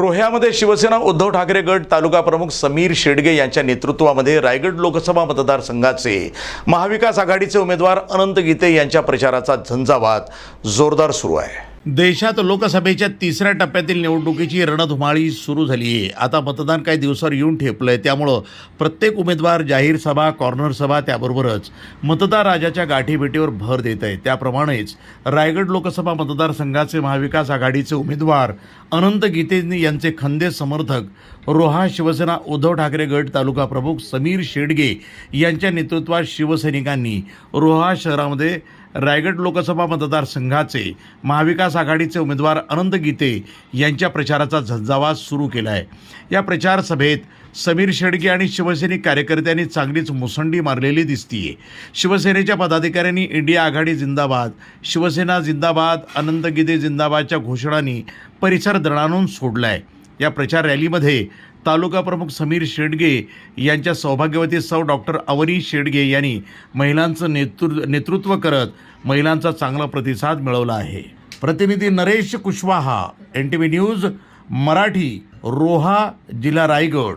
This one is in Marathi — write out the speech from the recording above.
रोह्यामध्ये शिवसेना उद्धव ठाकरे गट तालुका प्रमुख समीर शेडगे यांच्या नेतृत्वामध्ये रायगड लोकसभा मतदारसंघाचे महाविकास आघाडीचे उमेदवार अनंत गीते यांच्या प्रचाराचा झंझावात जोरदार सुरू आहे. देशात लोकसभेच्या तिसऱ्या टप्प्यातील निवडणुकीची रणधुमाळी सुरू झाली आहे आता मतदान काही दिवसावर येऊन ठेपलं आहे त्यामुळं प्रत्येक उमेदवार जाहीर सभा कॉर्नर सभा त्याबरोबरच मतदार राजाच्या गाठीभेटीवर भर देत आहे त्याप्रमाणेच रायगड लोकसभा मतदारसंघाचे महाविकास आघाडीचे उमेदवार अनंत गीते यांचे खंदे समर्थक रोहा शिवसेना उद्धव ठाकरे गट तालुका प्रमुख समीर शेडगे यांच्या नेतृत्वात शिवसैनिकांनी रोहा शहरामध्ये रायगड लोकसभा मतदारसंघाचे महाविकास आघाडीचे उमेदवार अनंत गीते यांच्या प्रचाराचा झंझावात सुरू केला आहे या प्रचार सभेत समीर शेडगे आणि शिवसैनिक कार्यकर्त्यांनी चांगलीच मुसंडी मारलेली दिसतीये. शिवसेनेच्या पदाधिकाऱ्यांनी इंडिया आघाडी जिंदाबाद शिवसेना जिंदाबाद अनंत गीते जिंदाबादच्या घोषणांनी परिसर दणाणून आहे या प्रचार रॅलीमध्ये तालुका प्रमुख समीर शेडगे यांच्या सौभाग्यवती सौ डॉक्टर अवनी शेडगे यांनी महिलांचं नेतृ नेतृत्व करत महिलांचा चांगला प्रतिसाद मिळवला आहे. प्रतिनिधी Naresh Kushwaha N T V news Marathi Roha जिल्हा रायगड.